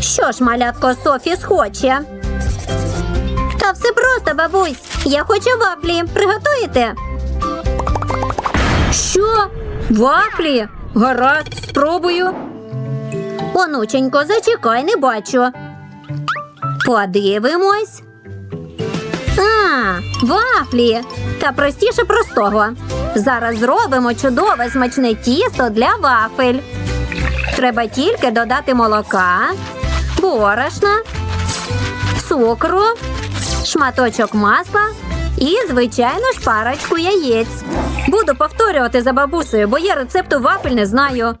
Що ж, малятко Софі схоче? Та все просто, бабусь. Я хочу вафлі. Приготуєте? Що? Вафлі? Гаразд, спробую. Онученько, зачекай, не бачу. Подивимось. А, вафлі. Та простіше простого. Зараз зробимо чудове смачне тісто для вафель. Треба тільки додати молока, борошна, цукру, шматочок масла і, звичайно ж, парочку яєць. Буду повторювати за бабусею, бо я рецепту вафель не знаю.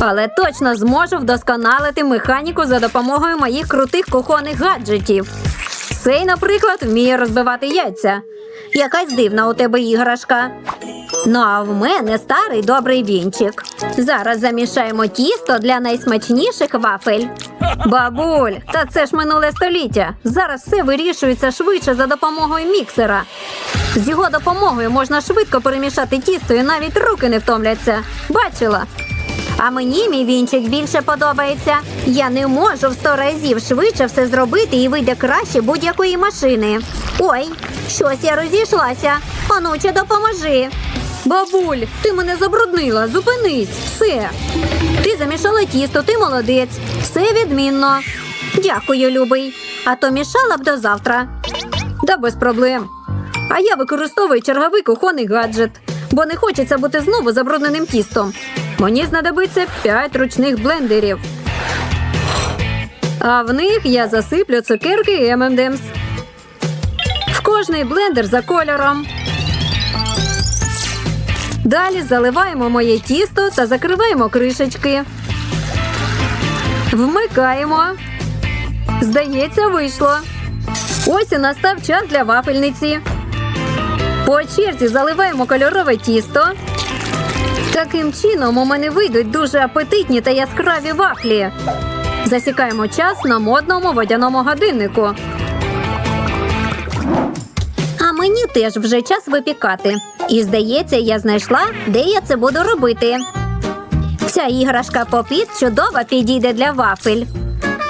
Але точно зможу вдосконалити механіку за допомогою моїх крутих кухонних гаджетів. Цей, наприклад, вміє розбивати яйця. Якась дивна у тебе іграшка. Ну а в мене старий добрий вінчик. Зараз замішаємо тісто для найсмачніших вафель. Бабуль, та це ж минуле століття. Зараз все вирішується швидше за допомогою міксера. З його допомогою можна швидко перемішати тісто і навіть руки не втомляться. Бачила? А мені мій вінчик більше подобається. Я не можу в сто разів швидше все зробити і вийде краще будь-якої машини. Ой, щось я розійшлася. Онуче, допоможи. Бабуль, ти мене забруднила. Зупинись, все. Ти замішала тісто, ти молодець. Все відмінно. Дякую, любий. А то мішала б до завтра. Да без проблем. А я використовую черговий кухонний гаджет, бо не хочеться бути знову забрудненим тістом. Мені знадобиться 5 ручних блендерів. А в них я засиплю цукерки M&M's. В кожний блендер за кольором. Далі заливаємо моє тісто та закриваємо кришечки. Вмикаємо. Здається, вийшло. Ось і настав час для вафельниці. По черзі заливаємо кольорове тісто. Таким чином у мене вийдуть дуже апетитні та яскраві вафлі. Засікаємо час на модному водяному годиннику. Теж вже час випікати. І здається, я знайшла, де я це буду робити. Ця іграшка попіт чудово підійде для вафель.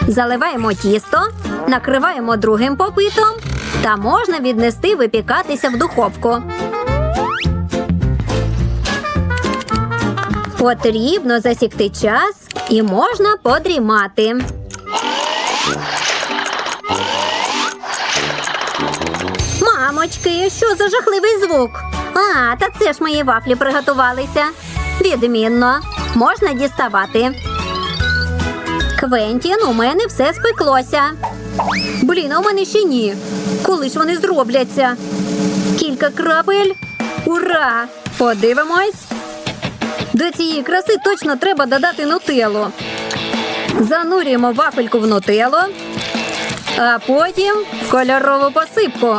Заливаємо тісто, накриваємо другим попитом та можна віднести випікатися в духовку. Потрібно засікти час і можна подрімати. Мамочки, що за жахливий звук? А, та це ж мої вафлі приготувалися. Відмінно, можна діставати. Квентін, у мене все спеклося. Блін, а у мене ще ні. Коли ж вони зробляться? Кілька крапель. Ура! Подивимось. До цієї краси точно треба додати нутеллу. Занурюємо вафельку в нутеллу, а потім кольорову посипку.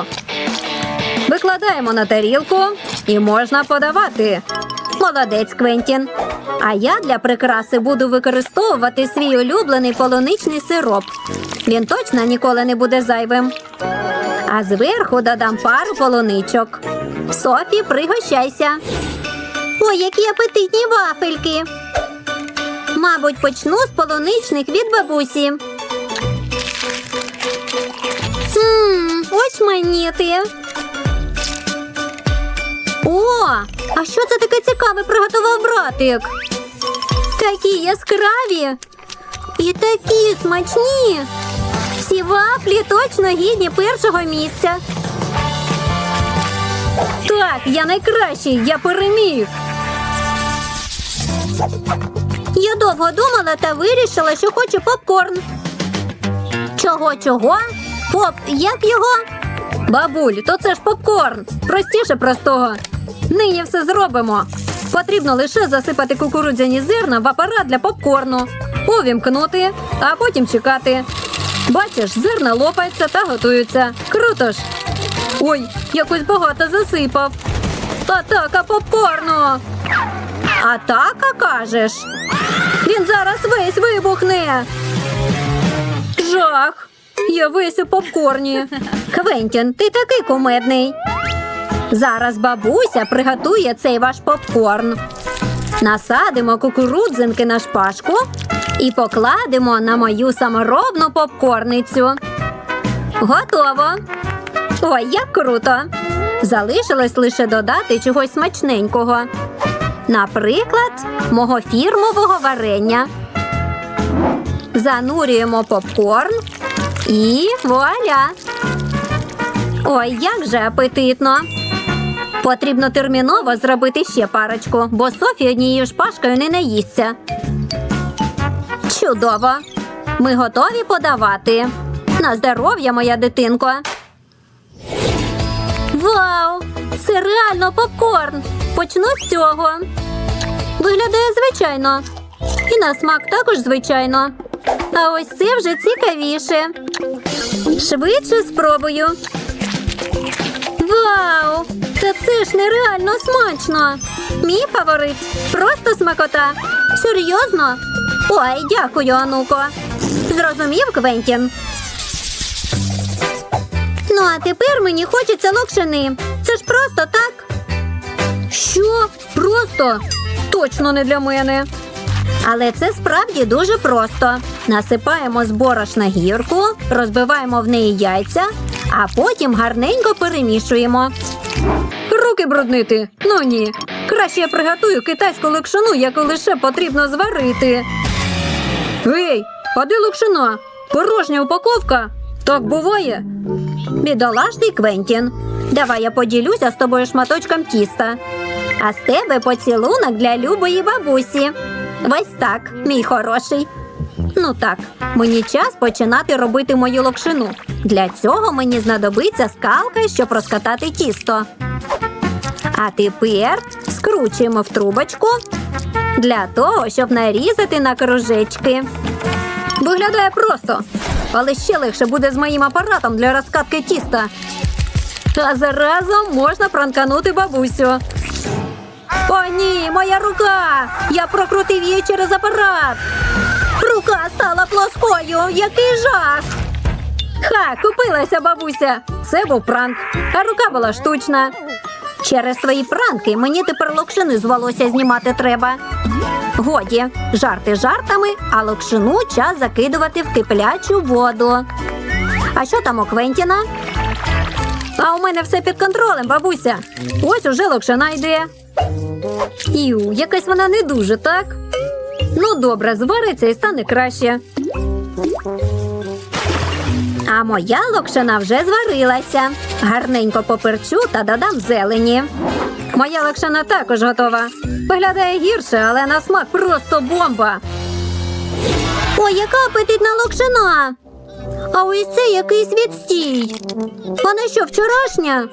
Викладаємо на тарілку і можна подавати. Молодець, Квентін. А я для прикраси буду використовувати свій улюблений полуничний сироп. Він точно ніколи не буде зайвим. А зверху додам пару полуничок. Софі, пригощайся. Ой, які апетитні вафельки. Мабуть, почну з полуничних від бабусі. Ммм, ось монети. О, а що це таке цікаве приготував братик? Такі яскраві і такі смачні. Ці вафлі точно гідні першого місця. Так, я найкращий, я переміг. Я довго думала та вирішила, що хочу попкорн. Чого, чого? Поп, як його? Бабуль, то це ж попкорн. Простіше простого. Нині все зробимо. Потрібно лише засипати кукурудзяні зерна в апарат для попкорну, увімкнути, а потім чекати. Бачиш, зерна лопаються та готуються. Круто ж. Ой, якось багато засипав. Атака попкорну. Атака, кажеш? Він зараз весь вибухне. Жах. Я весь у попкорні. Квентін, ти такий кумедний. Зараз бабуся приготує цей ваш попкорн. Насадимо кукурудзинки на шпажку І покладемо на мою саморобну попкорницю. Готово. Ой, як круто! Залишилось лише додати чогось смачненького. Наприклад, мого фірмового варення. Занурюємо попкорн і вуаля! Ой, як же апетитно! Потрібно терміново зробити ще парочку, бо Софі однією шпажкою не наїсться. Чудово! Ми готові подавати. На здоров'я, моя дитинко. Вау! Це реально попкорн! Почну з цього. Виглядає звичайно. І на смак також звичайно. А ось це вже цікавіше. Швидше спробую. Вау! Та це ж нереально смачно. Мій фаворит. Просто смакота. Серйозно? Ой, дякую, Ануко. Зрозумів, Квентін. Ну, а тепер мені хочеться локшини. Це ж просто так. Що? Просто? Точно не для мене. Але це справді дуже просто. Насипаємо з борошна гірку, розбиваємо в неї яйця, а потім гарненько перемішуємо. Руки бруднити? Ну ні. Краще я приготую китайську локшину, яку лише потрібно зварити. Ей, а де локшина? Порожня упаковка? Так буває? Бідолашний Квентін. Давай я поділюся з тобою шматочком тіста. А з тебе поцілунок для любої бабусі. Ось так, мій хороший. Ну так, мені час починати робити мою локшину. Для цього мені знадобиться скалка, щоб розкатати тісто. А тепер скручуємо в трубочку для того, щоб нарізати на кружечки. Виглядає просто, але ще легше буде з моїм апаратом для розкатки тіста. А заразом можна пранканути бабусю. О, ні, моя рука! Я прокрутив її через апарат. Рука стала плоскою. Який жах! Ха, купилася бабуся. Це був пранк, а рука була штучна. Через твої пранки мені тепер локшини з волосся знімати треба. Годі, жарти жартами, а локшину час закидувати в киплячу воду. А що там у Квентіна? А у мене все під контролем, бабуся. Ось уже локшина йде. Ю, якась вона не дуже, так? Ну, добре, звариться і стане краще. А моя локшина вже зварилася. Гарненько поперчу та додам зелені. Моя локшина також готова. Виглядає гірше, але на смак просто бомба. Ой, яка апетитна локшина! А ось це якийсь відстій. Вона що, вчорашня?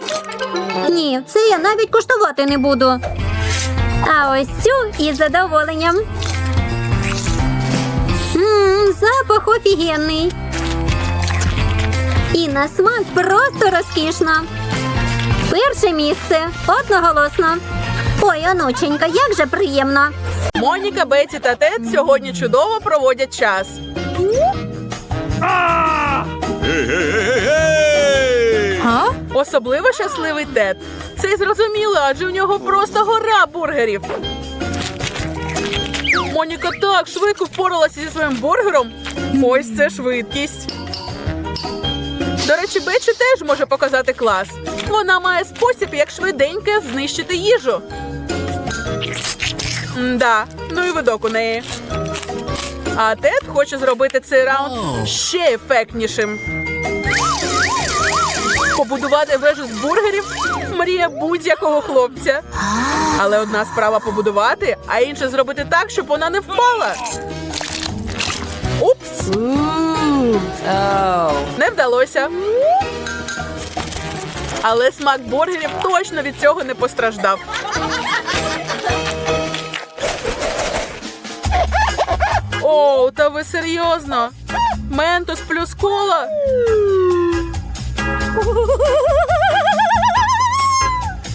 Ні, це я навіть куштувати не буду. А ось цю із задоволенням. Ммм, запах офігенний. І на смак просто розкішно. Перше місце одноголосно. Ой, онученька, як же приємно. Моніка, Беті та Тед сьогодні чудово проводять час. Особливо щасливий Тед. Це й зрозуміло, адже в нього просто гора бургерів. Моніка так швидко впоралася зі своїм бургером. Ось це швидкість. До речі, Бечі теж може показати клас. Вона має спосіб, як швиденько знищити їжу. Да, ну і видок у неї. А Тед хоче зробити цей раунд ще ефектнішим. Побудувати вежу з бургерів мрія будь-якого хлопця. Але одна справа побудувати, а інша зробити так, щоб вона не впала. Упс. Вдалося. Але смак бургерів точно від цього не постраждав. Оу, та ви серйозно? Ментос плюс кола?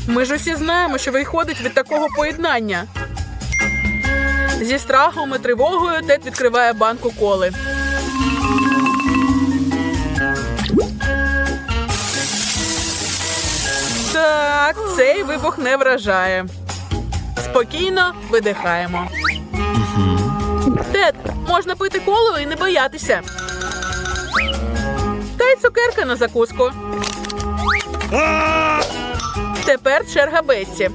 Ми ж усі знаємо, що виходить від такого поєднання. Зі страхом і тривогою Тед відкриває банку коли. Так, цей вибух не вражає. Спокійно видихаємо. Тед, Можна пити коло і не боятися. Та й цукерка на закуску. Тепер черга Бетті.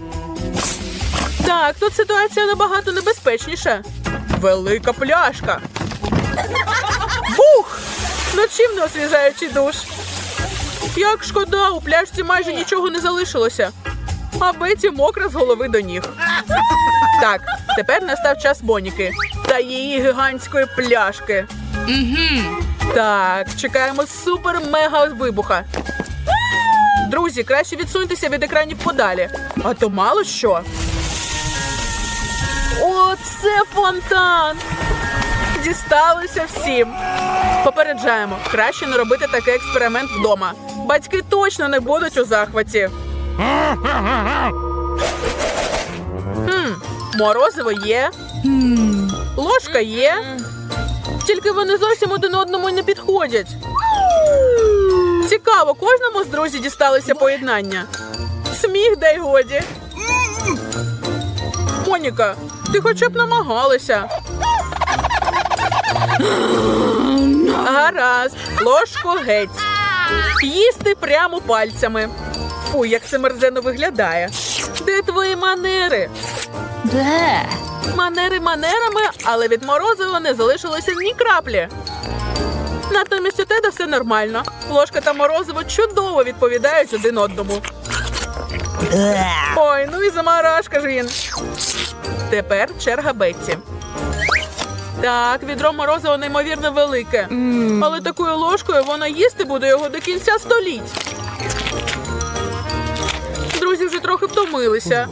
Так, тут ситуація набагато небезпечніша. Велика пляшка. Бух! Ну чим освіжаючий душ? Як шкода, у пляшці майже нічого не залишилося. А Беті мокра з голови до ніг. Так, тепер настав час Боніки та її гігантської пляшки. Так, чекаємо супер-мега вибуха. Друзі, краще відсуньтеся від екранів подалі, а то мало що. О, це фонтан! Дісталося всім. Попереджаємо, краще не робити такий експеримент вдома. Батьки точно не будуть у захваті. Хм, морозиво є. Ложка є. Тільки вони зовсім один одному не підходять. Цікаво, кожному з друзів дісталося поєднання. Сміх дай годі. Моніка, ти хоча б намагалася. Гаразд, ложку геть. Їсти прямо пальцями. Фу, як це мерзено виглядає. Де твої манери? Манери манерами, але від морозива не залишилося ні краплі. Натомість у тебе все нормально. Ложка та морозиво чудово відповідають один одному. Ой, ну і замарашка ж він. Тепер черга Бетті. Так, відро морозива неймовірно велике. Але такою ложкою вона їсти буде його до кінця століть. Друзі вже трохи втомилися.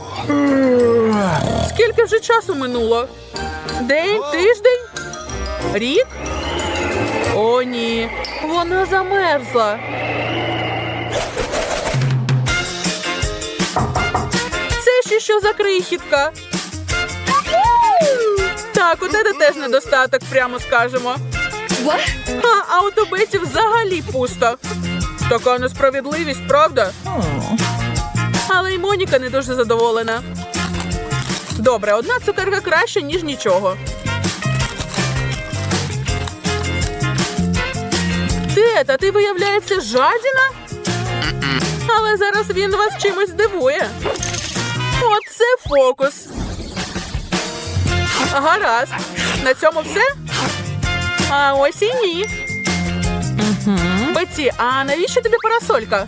Скільки вже часу минуло? День, тиждень? Рік? О, ні. Вона замерзла. Це ще що за крихітка? Так, у тебе теж недостаток, прямо скажемо. А, а у Тобеті взагалі пусто. Така несправедливість, правда? Але й Моніка не дуже задоволена. Добре, одна цукерка краще, ніж нічого. Тета, ти виявляється жадіна? Але зараз він вас чимось здивує. Оце фокус. Гаразд. На цьому все? А ось і ні. Беті, а навіщо тобі парасолька?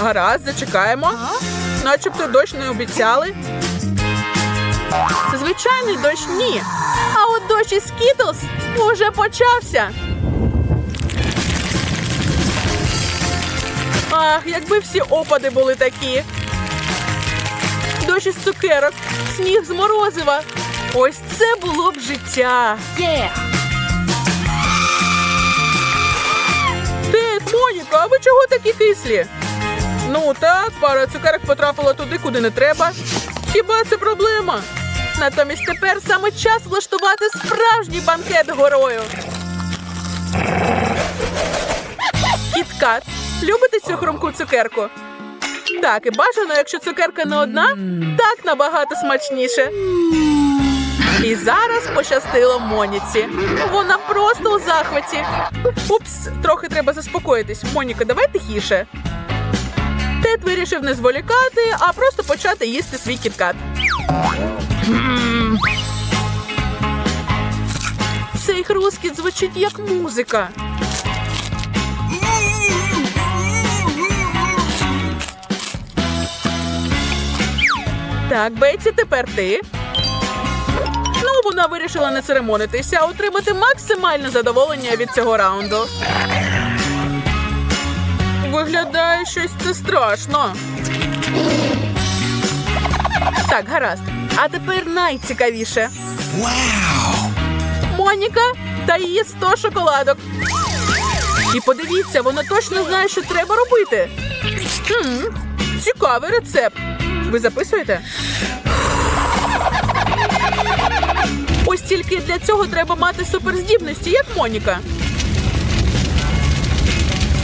Гаразд, зачекаємо. Начебто дощ не обіцяли. Звичайний дощ ні. А от дощ із Скітлз уже почався. Ах, якби всі опади були такі. Дощ із цукерок, сніг з морозива. Ось це було б життя. Тет, Моніка, а ви чого такі кислі? Ну так, пара цукерок потрапила туди, куди не треба. Хіба це проблема? Натомість тепер саме час влаштувати справжній банкет горою. Кіткат, любите цю хрумку цукерку? Так, і бажано, якщо цукерка не одна, так набагато смачніше. І зараз пощастило Моніці. Вона просто у захваті. Упс, трохи треба заспокоїтись. Моніка, давай тихіше. Тед вирішив не зволікати, а просто почати їсти свій кіткат. Цей хрускіт звучить як музика. Так, Бетті, тепер ти. Ну, вона вирішила не церемонитися, а отримати максимальне задоволення від цього раунду. Виглядає щось це страшно. Так, гаразд. А тепер найцікавіше. Вау! Моніка та її 100 шоколадок. І подивіться, вона точно знає, що треба робити. Хм, цікавий рецепт. Ви записуєте? Ось тільки для цього треба мати суперздібності, як Моніка.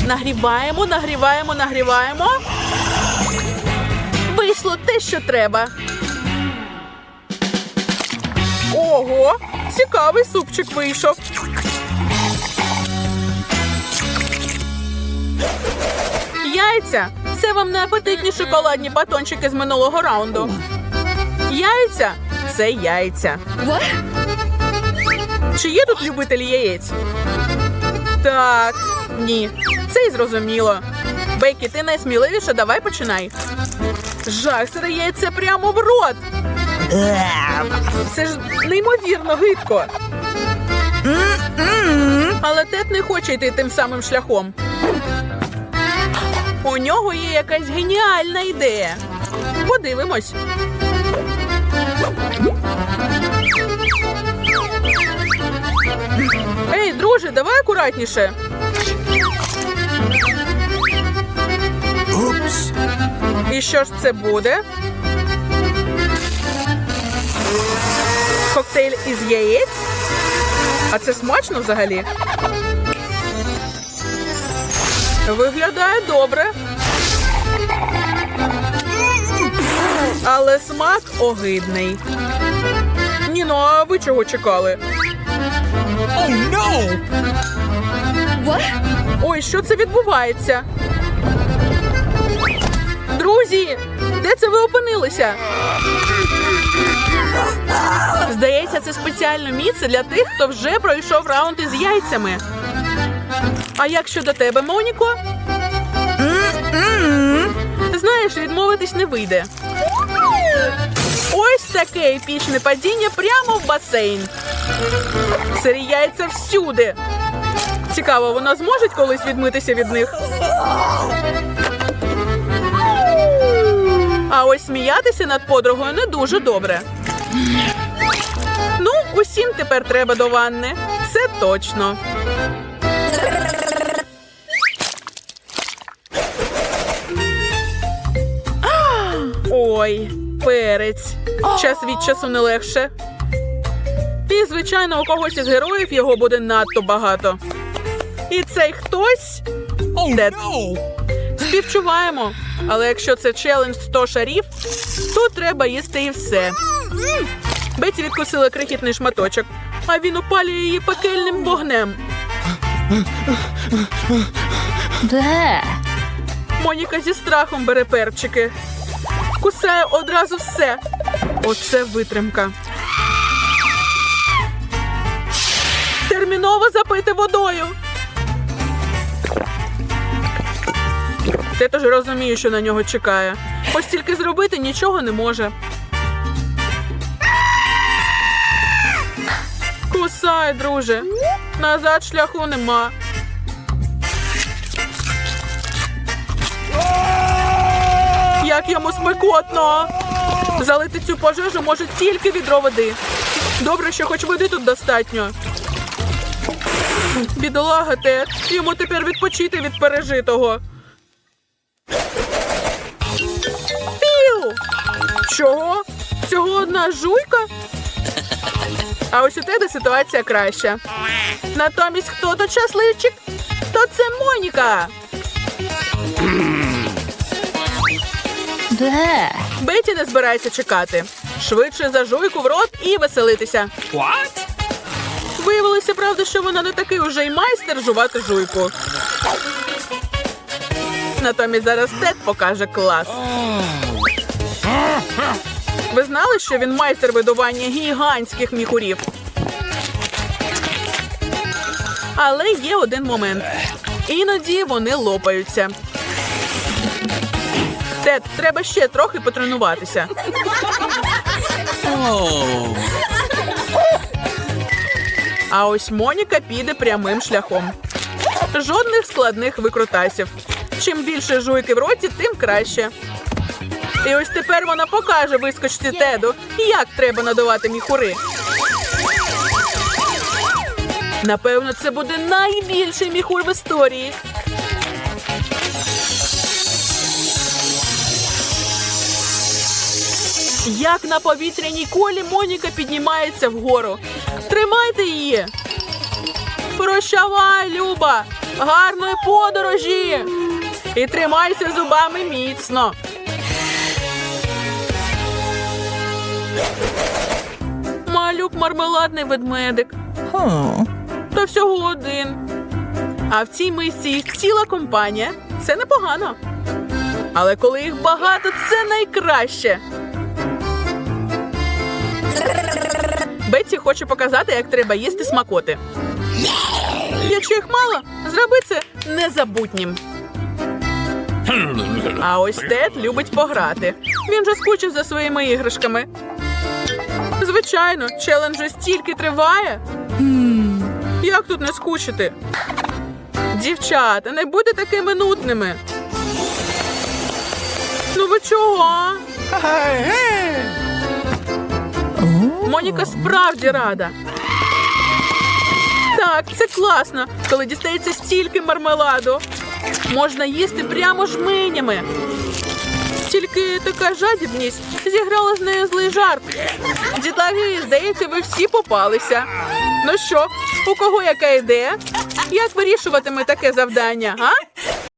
Нагріваємо, нагріваємо, нагріваємо. Вийшло те, що треба. Ого, цікавий супчик вийшов. Яйця. Це вам не апетитні шоколадні батончики з минулого раунду. Яйця це яйця. Чи є тут любителі яєць? Так, ні. Це й зрозуміло. Бейкі, ти найсміливіша, давай починай. Жах, сире яйце прямо в рот. Це ж неймовірно гидко. Але Тед не хоче йти тим самим шляхом. У нього є якась геніальна ідея. Подивимось. Ей, друже, давай акуратніше. І що ж це буде? Коктейль із яєць? А це смачно взагалі? Виглядає добре. Але смак огидний. Ні, ну а ви чого чекали? Oh no! Ой, що це відбувається? Друзі, де це ви опинилися? Здається, це спеціальне місце для тих, хто вже пройшов раунд із яйцями. А як щодо тебе, Моніко? Знаєш, відмовитись не вийде. Ось таке епічне падіння прямо в басейн. Сирі яйця всюди. Цікаво, вона зможе колись відмитися від них. А ось сміятися над подругою не дуже добре. Ну, усім тепер треба до ванни. Це точно. Ой, перець. Час від часу не легше. І, звичайно, у когось із героїв його буде надто багато. І цей хтось Oh Dead. no! співчуваємо. Але якщо це челендж 100 шарів, то треба їсти і все. Беті відкусила крихітний шматочок, а він опалює її пекельним вогнем. Моніка зі страхом бере перчики. Кусає одразу все. Оце витримка. Терміново запити водою. Ти теж розуміє, що на нього чекає. Ось тільки зробити нічого не може. Кусай, друже. Назад шляху нема. Як йому спекотно. Залити цю пожежу може тільки відро води. Добре, що хоч води тут достатньо. Бідолага Тед, йому тепер відпочити від пережитого. Піу! Чого? Всього одна жуйка? А ось у тебе ситуація краща. Натомість хто тут щасливчик? То це Моніка. Де? Беті не збирається чекати. Швидше за жуйку в рот і веселитися. What? Виявилося, правда, що вона не такий уже й майстер жувати жуйку. Натомість зараз Тед покаже клас. Ви знали, що він майстер видування гігантських міхурів? Але є один момент. Іноді вони лопаються. Тед, треба ще трохи потренуватися. А ось Моніка піде прямим шляхом. Жодних складних викрутасів. Чим більше жуйки в роті, тим краще. І ось тепер вона покаже вискочці Теду, як треба надувати міхури. Напевно, це буде найбільший міхур в історії. Як на повітряній колі Моніка піднімається вгору. Тримайте її. Прощавай, Люба! Гарної подорожі! І тримайся зубами міцно. малюк мармеладний ведмедик. Та всього один. А в цій мисці їх ціла компанія. Це непогано. Але коли їх багато, це найкраще. Бетті хоче показати, як треба їсти смакоти. Якщо їх мало, зроби це незабутнім. А ось Тед любить пограти. Він же скучив за своїми іграшками. Звичайно, челендж стільки триває. Як тут не скучити? Дівчата, не будьте такими нудними. Ну ви чого? Моніка справді рада. Так, це класно, коли дістається стільки мармеладу. Можна їсти прямо жменями. Тільки така жадібність зіграла з нею злий жарт. Дітлаги, здається, ви всі попалися. Ну що, у кого яка ідея? Як вирішуватиме таке завдання, а?